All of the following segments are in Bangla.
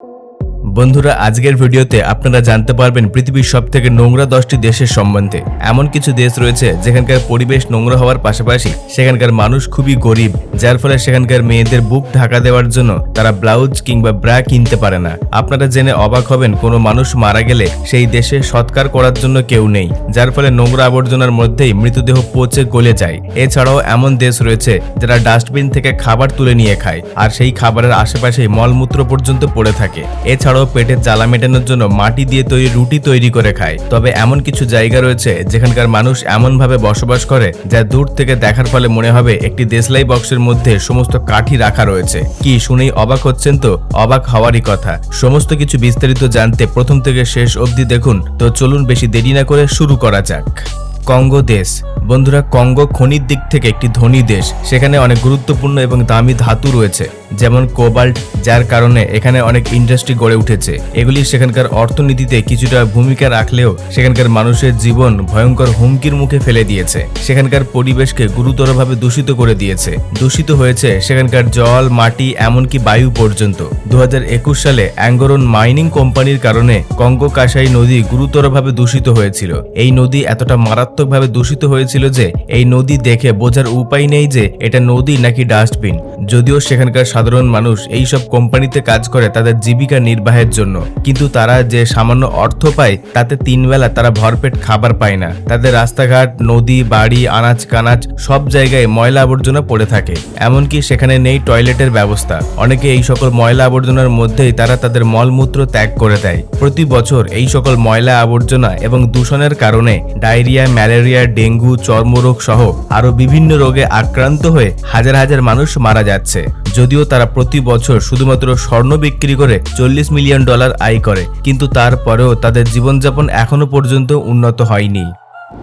you বন্ধুরা, আজকের ভিডিওতে আপনারা জানতে পারবেন পৃথিবীর সব থেকে নোংরা দশটি দেশের সম্বন্ধে। এমন কিছু দেশ রয়েছে যেখানকার পরিবেশ নোংরা হওয়ার পাশাপাশি সেখানকার মানুষ খুবই গরিব, যার ফলে সেখানকার মেয়েদের বুক ঢাকা দেওয়ার জন্য তারা ব্লাউজ কিংবা ব্রা কিনতে পারে না। আপনারা জেনে অবাক হবেন, কোনো মানুষ মারা গেলে সেই দেশে সৎকার করার জন্য কেউ নেই, যার ফলে নোংরা আবর্জনার মধ্যেই মৃতদেহ পচে গলে যায়। এছাড়াও এমন দেশ রয়েছে যারা ডাস্টবিন থেকে খাবার তুলে নিয়ে খায়, আর সেই খাবারের আশেপাশেই মলমূত্র পর্যন্ত পড়ে থাকে। এছাড়াও পেটের জ্বালা মেটানোর জন্য মাটি দিয়ে তৈরি রুটি তৈরি করে খায়। তবে এমন কিছু জায়গা রয়েছে যেখানকার মানুষ এমনভাবে বসবাস করে যা দূর থেকে দেখার ফলে মনে হবে একটি দেশলাই বক্সের মধ্যে সমস্ত কাঠি রাখা রয়েছে। কি শুনেই অবাক হচ্ছেন তো? অবাক হওয়ারই কথা। সমস্ত কিছু বিস্তারিত জানতে প্রথম থেকে শেষ অবধি দেখুন। তো চলুন বেশি দেরি না করে শুরু করা যাক। কঙ্গো দেশ। বন্ধুরা, কঙ্গো খনির দিক থেকে একটি ধনী দেশ। সেখানে অনেক গুরুত্বপূর্ণ এবং দামি ধাতু রয়েছে। যেমন কোবাল্ট, যার কারণে এখানে অনেক ইন্ডাস্ট্রি গড়ে উঠেছে। এগুলি সেখানকার অর্থনীতিতে কিছুটা ভূমিকা রাখলেও সেখানকার মানুষের জীবন ভয়ঙ্কর হুমকির মুখে ফেলে দিয়েছে। সেখানকার পরিবেশকে গুরুতরভাবে দূষিত করে দিয়েছে। দূষিত হয়েছে সেখানকার জল, মাটি, এমনকি বায়ু পর্যন্ত। দু হাজার একুশ সালে অ্যাঙ্গরন মাইনিং কোম্পানির কারণে কঙ্গো কাসাই নদী গুরুতরভাবে দূষিত হয়েছিল। এই নদী এতটা মারাত্মকভাবে দূষিত হয়েছিল যে, এই নদী দেখে বোঝার উপায় নেই যে, এটা নদী নাকি ডাস্টবিন। যদিও সেখানকার সাধারণ মানুষ এই সব কোম্পানিতে কাজ করে তাদের জীবিকা নির্বাহের জন্য। কিন্তু তারা যে সামান্য অর্থ পায়, তাতে তিন বেলা তারা ভরপেট খাবার পায় না। তাদের রাস্তাঘাট, নদী, বাড়ি, আনাজ, কানাজ সব জায়গায় ময়লা আবর্জনা পড়ে থাকে। এমনকি সেখানে নেই টয়লেটের ব্যবস্থা। অনেকে এই সকল ময়লা আবর্জনার মধ্যেই তারা তাদের মলমূত্র ত্যাগ করে দেয়। প্রতি বছর এই সকল ময়লা আবর্জনা এবং দূষণের কারণে ডায়রিয়া, ম্যালেরিয়া, ডেঙ্গু, চর্মরোগ সহ আরও বিভিন্ন রোগে আক্রান্ত হয়ে হাজার হাজার মানুষ মারা যাচ্ছে। যদিও তারা প্রতি বছর শুধুমাত্র স্বর্ণ বিক্রি করে চল্লিশ মিলিয়ন ডলার আয় করে। কিন্তু তারপরেও তাদের জীবনযাপন এখনও পর্যন্ত উন্নত হয়নি।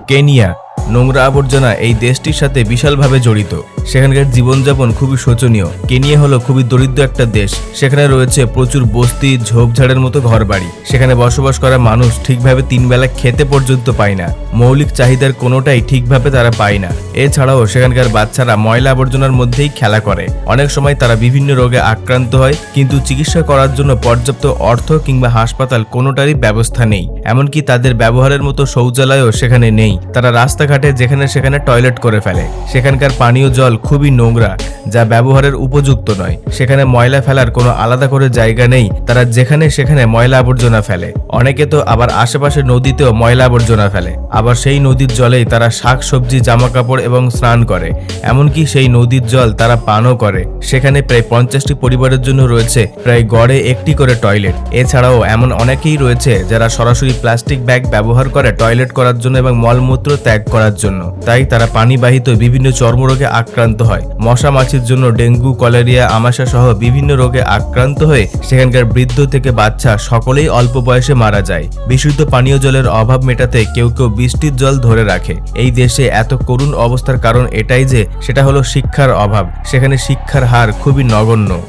কেনিয়া নোংরা আবর্জনা এই দেশটির সাথে বিশালভাবে জড়িত। সেখানকার জীবনযাপন খুবই শোচনীয়। কেনিয়া হলো খুবই দরিদ্র একটা দেশ। সেখানে রয়েছে প্রচুর বস্তি, ঝোপঝাড়ের মতো ঘরবাড়ি। সেখানে বসবাস করা মানুষ ঠিকভাবে তিন বেলা খেতে পর্যন্ত পায় না। মৌলিক চাহিদার কোনোটাই ঠিকভাবে তারা পায় না। এছাড়াও সেখানকার বাচ্চারা ময়লা আবর্জনার মধ্যেই খেলা করে। অনেক সময় তারা বিভিন্ন রোগে আক্রান্ত হয়, কিন্তু চিকিৎসা করার জন্য পর্যাপ্ত অর্থ কিংবা হাসপাতাল কোনোটারই ব্যবস্থা নেই। এমনকি তাদের ব্যবহারের মতো শৌচালয়ও সেখানে নেই। তারা রাস্তাঘাটে যেখানে সেখানে টয়লেট করে ফেলে। সেখানকার পানীয় জল খুবই নোংরা, যা ব্যবহারের উপযুক্ত নয়। সেখানে ময়লা ফেলার কোনো আলাদা করে জায়গা নেই। তারা যেখানে সেখানে ময়লা আবর্জনা ফেলে। অনেকে তো আবার আশেপাশে নদীতেও ময়লা আবর্জনা ফেলে। আবার সেই নদীর জলেই তারা শাক, সবজি জামা কাপড় এবং স্নান করে। এমনকি সেই নদীর জল তারা পানও করে। সেখানে প্রায় পঞ্চাশটি পরিবারের জন্য রয়েছে, প্রায় গড়ে একটি করে টয়লেট। এছাড়াও এমন অনেকেই রয়েছে যারা সরাসরি প্লাস্টিক ব্যাগ ব্যবহার করে টয়লেট করার জন্য এবং মলমূত্র ত্যাগ করার জন্য। তাই তারা পানিবাহিত বিভিন্ন চর্মরোগে আক্রান্ত হয়। মশা মাছির জন্য ডেঙ্গু, কলেরিয়া আমাশা সহ বিভিন্ন রোগে আক্রান্ত হয়ে সেখানকার বৃদ্ধ থেকে বাচ্চা সকলেই অল্প বয়সে মারা যায়। বিশুদ্ধ পানীয় জলের অভাব মেটাতে কেউ কেউ বৃষ্টির জল ধরে রাখে। এই দেশে এত করুণ অবস্থার কারণ এটাই যে, সেটা হলো শিক্ষার অভাব। সেখানে শিক্ষার হার খুবই নগণ্য।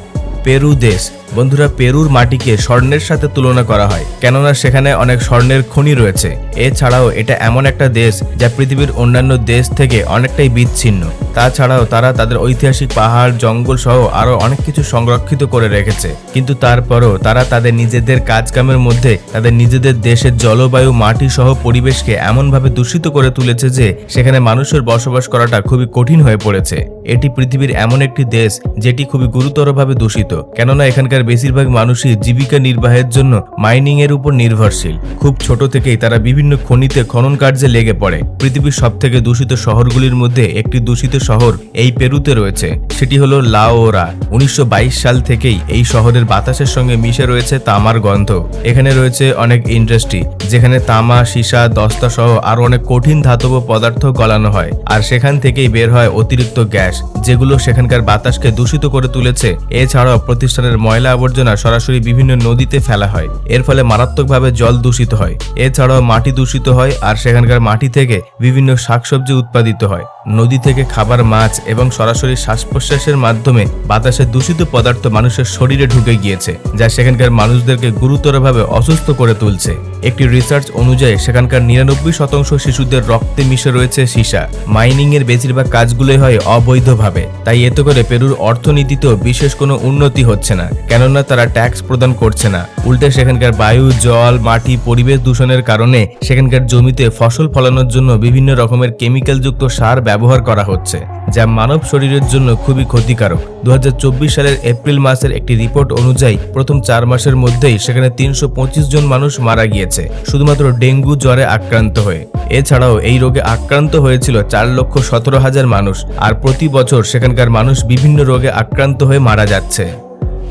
পেরু দেশ বন্ধুরা পেরুর মাটিকে স্বর্ণের সাথে তুলনা করা হয়, কেননা সেখানে অনেক স্বর্ণের খনি রয়েছে। এছাড়াও এটা এমন একটা দেশ যা পৃথিবীর অন্যান্য দেশ থেকে অনেকটাই বিচ্ছিন্ন। তাছাড়াও তারা তাদের ঐতিহাসিক পাহাড়, জঙ্গল সহ আরও অনেক কিছু সংরক্ষিত করে রেখেছে। কিন্তু তারপরও তারা তাদের নিজেদের কাজকামের মধ্যে, তাদের নিজেদের দেশের জলবায়ু, মাটি সহ পরিবেশকে এমনভাবে দূষিত করে তুলেছে যে সেখানে মানুষের বসবাস করাটা খুবই কঠিন হয়ে পড়েছে। এটি পৃথিবীর এমন একটি দেশ যেটি খুবই গুরুতরভাবে দূষিত, কেননা এখানকার বেশিরভাগ মানুষই জীবিকা নির্বাহের জন্য মাইনিং এর উপর নির্ভরশীল। খুব ছোট থেকেই তারা বিভিন্ন খনিতে খনন কার্যে লেগে পড়ে। পৃথিবীর সব থেকে দূষিত শহরগুলির মধ্যে একটি দূষিত শহর এই পেরুতে রয়েছে। সেটি হলো লাওরা। উনিশশো সাল থেকেই এই শহরের বাতাসের সঙ্গে মিশে রয়েছে তামার গন্ধ। এখানে রয়েছে অনেক ইন্ডাস্ট্রি যেখানে তামা, সীসা, দস্তা সহ আরও অনেক কঠিন ধাতব পদার্থ গলানো হয়। আর সেখান থেকেই বের হয় অতিরিক্ত গ্যাস, যেগুলো সেখানকার বাতাসকে দূষিত করে তুলেছে। এছাড়াও প্রতিষ্ঠানের ময়লা আবর্জনা সরাসরি বিভিন্ন নদীতে ফেলা হয়। এর ফলে মারাত্মকভাবে জল দূষিত হয়। এছাড়াও মাটি দূষিত হয় আর সেখানকার মাটি থেকে বিভিন্ন শাকসবজি উৎপাদিত হয়। নদী থেকে খাবার, মাছ এবং সরাসরি শ্বাস প্রশ্বাসের মাধ্যমে বাতাসে দূষিত পদার্থ মানুষের শরীরে ঢুকে গিয়েছে, যা সেখানকার মানুষদেরকে গুরুতরভাবে অসুস্থ করে তুলছে। একটি রিসার্চ অনুযায়ী, সেখানকার নিরানব্বই শতাংশ শিশুদের রক্তে মিশে রয়েছে সীসা। মাইনিং এর বেশিরভাগ কাজগুলোই হয় অবৈধভাবে। তাই এতে করে পেরুর অর্থনীতিতেও বিশেষ কোনো উন্নতি হচ্ছে না, কেননা তারা ট্যাক্স প্রদান করছে না। উল্টে সেখানকার বায়ু, জল, মাটি, পরিবেশ দূষণের কারণে সেখানকার জমিতে ফসল ফলানোর জন্য বিভিন্ন রকমের কেমিক্যালযুক্ত সার ব্যবহার করা হচ্ছে, যা মানব শরীরের জন্য খুবই ক্ষতিকারক। দু হাজার চব্বিশ সালের এপ্রিল মাসের একটি রিপোর্ট অনুযায়ী প্রথম চার মাসের মধ্যেই সেখানে তিনশো পঁচিশ জন মানুষ মারা গিয়েছে, শুধুমাত্র ডেঙ্গু জ্বরে আক্রান্ত হয়ে। এছাড়াও এই রোগে আক্রান্ত হয়েছিল চার লক্ষ সতেরো হাজার মানুষ, আর প্রতি বছর সেখানকার মানুষ বিভিন্ন রোগে আক্রান্ত হয়ে মারা যাচ্ছে।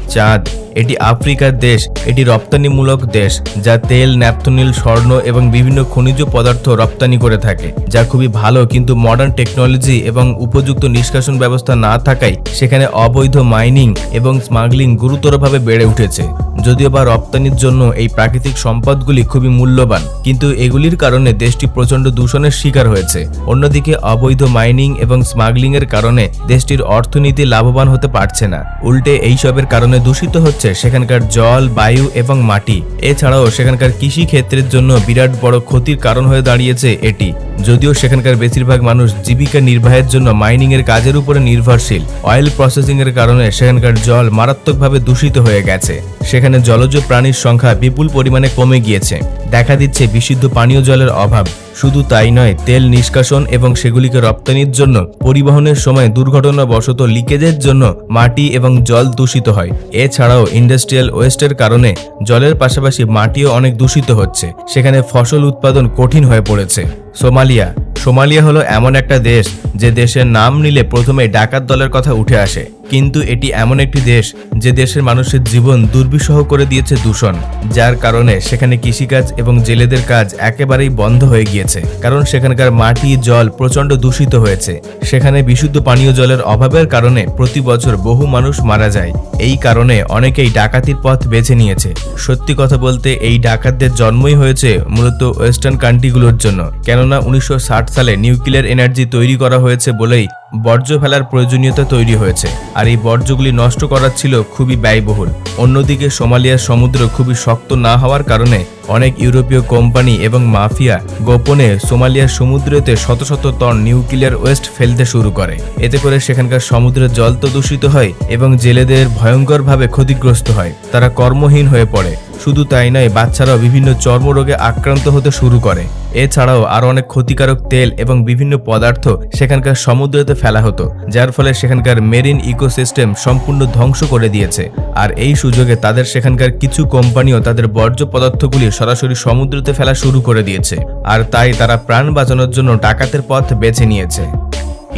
চাঁদ। এটি আফ্রিকার দেশ, এটি রপ্তানিমূলক দেশ, যা তেল, ন্যাপথনিল, স্বর্ণ এবং বিভিন্ন খনিজ পদার্থ রপ্তানি করে থাকে। যা খুবই ভালো, কিন্তু মডার্ন টেকনোলজি এবং উপযুক্ত নিষ্কাশন ব্যবস্থা না থাকায় সেখানে অবৈধ মাইনিং এবং স্মাগলিং গুরুতরভাবে বেড়ে উঠেছে। যদিও বা রপ্তানির জন্য এই প্রাকৃতিক সম্পদগুলি খুবই মূল্যবান, কিন্তু এগুলির কারণে দেশটি প্রচণ্ড দূষণের শিকার হয়েছে। অন্যদিকে, অবৈধ মাইনিং এবং স্মাগলিং এর কারণে দেশটির অর্থনীতি লাভবান হতে পারছে না। উল্টে, এইসবের কারণে দূষিত হচ্ছে সেখানকার জল, বায়ু এবং মাটি। এছাড়াও সেখানকার কৃষি ক্ষেত্রের জন্য বিরাট বড় ক্ষতির কারণ হয়ে দাঁড়িয়েছে এটি। যদিও সেখানকার বেশিরভাগ মানুষ জীবিকা নির্বাহের জন্য মাইনিং এর কাজের উপরে নির্ভরশীল, অয়েল প্রসেসিং এর কারণে সেখানকার জল মারাত্মকভাবে দূষিত হয়ে গেছে। সেখানে জলজ প্রাণীর সংখ্যা বিপুল পরিমাণে কমে গিয়েছে। দেখা দিচ্ছে বিশুদ্ধ পানীয় জলের অভাব। শুধু তাই নয়, তেল নিষ্কাশন এবং সেগুলিকে রপ্তানির জন্য, পরিবহনের সময় দুর্ঘটনাবশত লিকেজের জন্য মাটি এবং জল দূষিত হয়। এছাড়াও ইন্ডাস্ট্রিয়াল ওয়েস্টের কারণে জলের পাশাপাশি মাটিও অনেক দূষিত হচ্ছে। সেখানে ফসল উৎপাদন কঠিন হয়ে পড়েছে। সোমালিয়া। সোমালিয়া হলো এমন একটা দেশ যে দেশের নাম নিলে প্রথমে ডাকাত দলের কথা উঠে আসে। কিন্তু এটি এমন একটি দেশ যে দেশের মানুষের জীবন দুর্বিষহ করে দিয়েছে দূষণ, যার কারণে সেখানে কৃষিকাজ এবং জেলেদের কাজ একেবারেই বন্ধ হয়ে গিয়েছে। কারণ সেখানকার মাটি, জল প্রচণ্ড দূষিত হয়েছে। সেখানে বিশুদ্ধ পানীয় জলের অভাবের কারণে প্রতি বছর বহু মানুষ মারা যায়। এই কারণে অনেকেই ডাকাতির পথ বেছে নিয়েছে। সত্যি কথা বলতে, এই ডাকাতদের জন্মই হয়েছে মূলত ওয়েস্টার্ন কান্ট্রিগুলোর জন্য। কেননা উনিশশো ষাট সালে নিউক্লিয়ার এনার্জি তৈরি করা হয়েছে বলেই বর্জ্য ফেলার প্রয়োজনীয়তা তৈরি হয়েছে, আর এই বর্জ্যগুলি নষ্ট করার ছিল খুবই ব্যয়বহুল। অন্যদিকে সোমালিয়ার সমুদ্র খুবই শক্ত না হওয়ার কারণে অনেক ইউরোপীয় কোম্পানি এবং মাফিয়া গোপনে সোমালিয়ার সমুদ্রেতে শত শত টন নিউক্লিয়ার ওয়েস্ট ফেলতে শুরু করে। এতে করে সেখানকার সমুদ্রের জল তো দূষিত হয় এবং জেলেদের ভয়ঙ্করভাবে ক্ষতিগ্রস্ত হয়। তারা কর্মহীন হয়ে পড়ে। শুধু তাই নয়, বাচ্চারাও বিভিন্ন চর্মরোগে আক্রান্ত হতে শুরু করে। এছাড়াও আরও অনেক ক্ষতিকারক তেল এবং বিভিন্ন পদার্থ সেখানকার সমুদ্রতে ফেলা হতো, যার ফলে সেখানকার মেরিন ইকোসিস্টেম সম্পূর্ণ ধ্বংস করে দিয়েছে। আর এই সুযোগে তাদের সেখানকার কিছু কোম্পানিও তাদের বর্জ্য পদার্থগুলি সরাসরি সমুদ্রতে ফেলা শুরু করে দিয়েছে। আর তাই তারা প্রাণ বাঁচানোর জন্য ডাকাতের পথ বেছে নিয়েছে।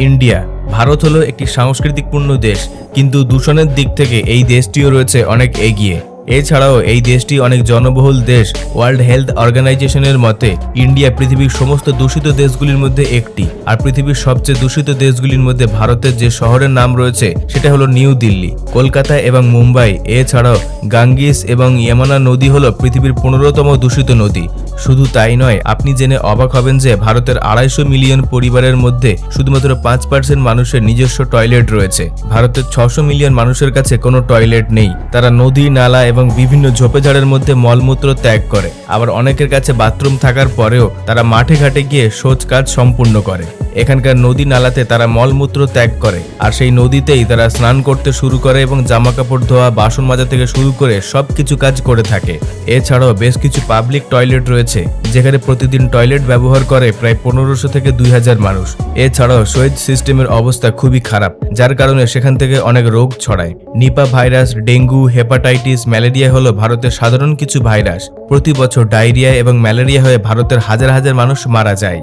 ইন্ডিয়া, ভারত হলো একটি সাংস্কৃতিকপূর্ণ দেশ, কিন্তু দূষণের দিক থেকে এই দেশটিও রয়েছে অনেক এগিয়ে। এছাড়াও এই দেশটি অনেক জনবহুল দেশ। ওয়ার্ল্ড হেলথ অর্গানাইজেশনের মতে, ইন্ডিয়া পৃথিবীর সমস্ত দূষিত দেশগুলির মধ্যে একটি। আর পৃথিবীর সবচেয়ে দূষিত দেশগুলির মধ্যে ভারতের যে শহরের নাম রয়েছে, সেটা হলো নিউ দিল্লি, কলকাতা এবং মুম্বাই। এছাড়াও গাঙ্গিস এবং ইয়ামানা নদী হলো পৃথিবীর পনেরোতম দূষিত নদী। শুধু তাই নয়, আপনি জেনে অবাক হবেন যে ভারতের আড়াইশো মিলিয়ন পরিবারের মধ্যে শুধুমাত্র পাঁচ পার্সেন্ট মানুষের নিজস্ব টয়লেট রয়েছে। ভারতের ছশো মিলিয়ন মানুষের কাছে কোনো টয়লেট নেই। তারা নদী, নালা এবং বিভিন্ন ঝোপেঝাড়ের মধ্যে মলমূত্র ত্যাগ করে। আবার অনেকের কাছে বাথরুম থাকার পরেও তারা মাঠে ঘাটে গিয়ে শোচ কাজ সম্পূর্ণ করে। এখানকার নদী নালাতে তারা মলমূত্র ত্যাগ করে আর সেই নদীতেই তারা স্নান করতে শুরু করে এবং জামা কাপড় ধোয়া, বাসন মাজা থেকে শুরু করে সব কিছু কাজ করে থাকে। এছাড়াও বেশ কিছু পাবলিক টয়লেট রয়েছে, যেখানে প্রতিদিন টয়লেট ব্যবহার করে প্রায় পনেরোশো থেকে দুই হাজার মানুষ। এছাড়াও শহীদ সিস্টেমের অবস্থা খুবই খারাপ, যার কারণে সেখান থেকে অনেক রোগ ছড়ায়। Nipah virus, dengue, hepatitis, malaria হলো ভারতের সাধারণ কিছু ভাইরাস। প্রতি বছর ডায়রিয়া এবং ম্যালেরিয়া হয়ে ভারতের হাজার হাজার মানুষ মারা যায়।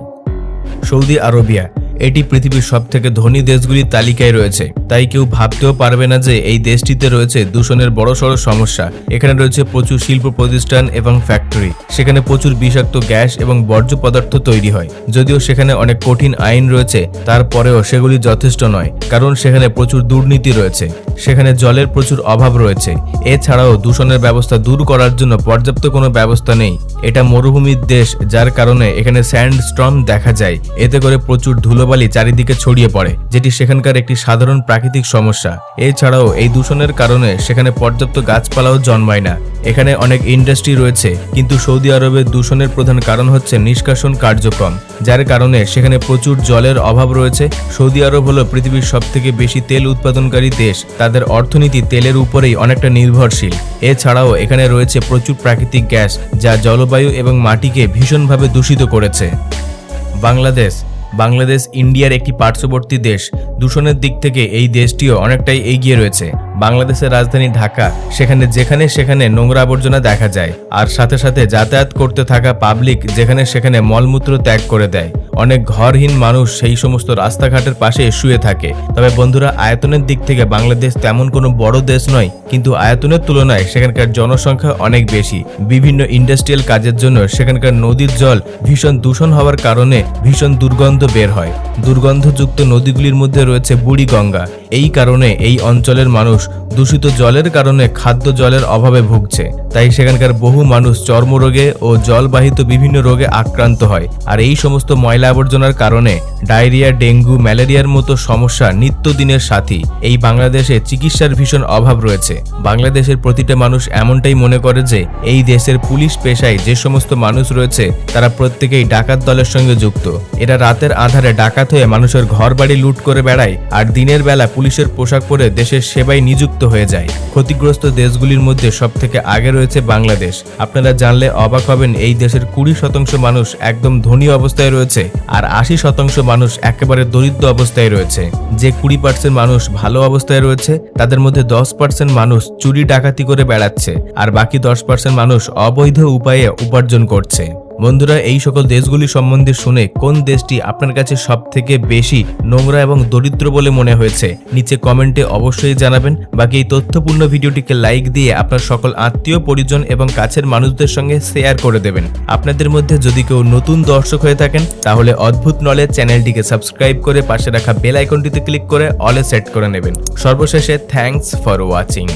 সৌদি আরবিয়া এটি পৃথিবীর সব থেকে ধনী দেশগুলির তালিকায় রয়েছে। তাই কেউ ভাবতেও পারবে না যে এই দেশটিতে রয়েছে দূষণের বড়সড় সমস্যা। এখানে রয়েছে প্রচুর শিল্প প্রতিষ্ঠান এবং ফ্যাক্টরি। সেখানে প্রচুর বিষাক্ত গ্যাস এবং বর্জ্য পদার্থ তৈরি হয়। যদিও সেখানে অনেক কঠিন আইন রয়েছে, তারপরেও সেগুলি যথেষ্ট নয়, কারণ সেখানে প্রচুর দুর্নীতি রয়েছে। সেখানে জলের প্রচুর অভাব রয়েছে। এছাড়াও দূষণের ব্যবস্থা দূর করার জন্য পর্যাপ্ত কোনো ব্যবস্থা নেই। এটা মরুভূমির দেশ, যার কারণে এখানে স্যান্ড স্ট্রম দেখা যায়। এতে করে প্রচুর ধুলোবালি চারিদিকে ছড়িয়ে পড়ে, যেটি সেখানকার একটি সাধারণ প্রাকৃতিক সমস্যা। এছাড়াও এই দূষণের কারণে সেখানে পর্যাপ্ত গাছপালাও জন্মায় না। এখানে অনেক ইন্ডাস্ট্রি রয়েছে, কিন্তু সৌদি আরবের দূষণের প্রধান কারণ হচ্ছে নিষ্কাশন কার্যক্রম, যার কারণে সেখানে প্রচুর জলের অভাব রয়েছে। সৌদি আরব হলো পৃথিবীর সবথেকে বেশি তেল উৎপাদনকারী দেশ, তাদের অর্থনীতি তেলের উপরেই অনেকটা নির্ভরশীল। এছাড়াও এখানে রয়েছে প্রচুর প্রাকৃতিক গ্যাস, যা জলবায়ু এবং মাটিকে ভীষণভাবে দূষিত করেছে। বাংলাদেশ বাংলাদেশ ইন্ডিয়ার একটি পার্শ্ববর্তী দেশ। দূষণের দিক থেকে এই দেশটিও অনেকটাই এগিয়ে রয়েছে। বাংলাদেশের রাজধানী ঢাকা। সেখানে যেখানে সেখানে নোংরা আবর্জনা দেখা যায়। আর সাথে সাথে যাতায়াত করতে থাকা পাবলিক যেখানে সেখানে মলমূত্র ত্যাগ করে দেয়। অনেক ঘরহীন মানুষ সেই সমস্ত রাস্তাঘাটের পাশে শুয়ে থাকে। তবে বন্ধুরা, আয়তনের দিক থেকে বাংলাদেশ তেমন কোনো বড় দেশ নয়, কিন্তু আয়তনের তুলনায় সেখানকার জনসংখ্যা অনেক বেশি। বিভিন্ন ইন্ডাস্ট্রিয়াল কাজের জন্য সেখানকার নদীর জল ভীষণ দূষণ হওয়ার কারণে ভীষণ দুর্গন্ধ বের হয়। দুর্গন্ধযুক্ত নদীগুলির মধ্যে রয়েছে বুড়িগঙ্গা। এই কারণে এই অঞ্চলের মানুষ দূষিত জলের কারণে খাদ্য জলের অভাবে ভুগছে। তাই সেখানকার বহু মানুষ চর্মরোগে ও জলবাহিত বিভিন্ন রোগে আক্রান্ত হয়। আর এই সমস্ত ময়লা আবর্জনার কারণে ডায়রিয়া, ডেঙ্গু, ম্যালেরিয়ার মতো সমস্যা নিত্যদিনের সাথী। এই বাংলাদেশে চিকিৎসার ভীষণ অভাব রয়েছে। বাংলাদেশের প্রতিটা মানুষ এমনটাই মনে করে যে, এই দেশের পুলিশ পেশায় যে সমস্ত মানুষ রয়েছে, তারা প্রত্যেকেই ডাকাত দলের সঙ্গে যুক্ত। এরা রাতের আধারে ডাকাত হয়ে মানুষের ঘর বাড়ি লুট করে বেড়ায়, আর দিনের বেলা পুলিশের পোশাক পরে দেশের সেবায় নিযুক্ত হয়ে যায়। ক্ষতিগ্রস্ত দেশগুলির মধ্যে সব থেকে আগে রয়েছে বাংলাদেশ। আপনারা জানলে অবাক হবেন, এই দেশের কুড়ি শতাংশ মানুষ একদম ধনী অবস্থায় রয়েছে আর আশি শতাংশ মানুষ একেবারে দরিদ্র অবস্থায় রয়েছে। যে কুড়ি পার্সেন্ট মানুষ ভালো অবস্থায় রয়েছে, তাদের মধ্যে দশ পার্সেন্ট মানুষ চুরি ডাকাতি করে বেড়াচ্ছে আর বাকি দশ পার্সেন্ট মানুষ অবৈধ উপায়ে উপার্জন করছে। বন্ধুরা, এই সকল দেশগুলি সম্বন্ধে শুনে কোন দেশটি আপনার কাছে সব থেকে বেশি নোংরা এবং দরিদ্র বলে মনে হয়েছে, নিচে কমেন্টে অবশ্যই জানাবেন। বাকি এই তথ্যপূর্ণ ভিডিওটিকে লাইক দিয়ে আপনার সকল আত্মীয়, পরিজন এবং কাছের মানুষদের সঙ্গে শেয়ার করে দেবেন। আপনাদের মধ্যে যদি কেউ নতুন দর্শক হয়ে থাকেন, তাহলে অদ্ভুত নলেজ চ্যানেলটিকে সাবস্ক্রাইব করে পাশে রাখা বেল আইকনটিতে ক্লিক করে অলে সেট করে নেবেন। সর্বশেষে থ্যাঙ্কস ফর ওয়াচিং।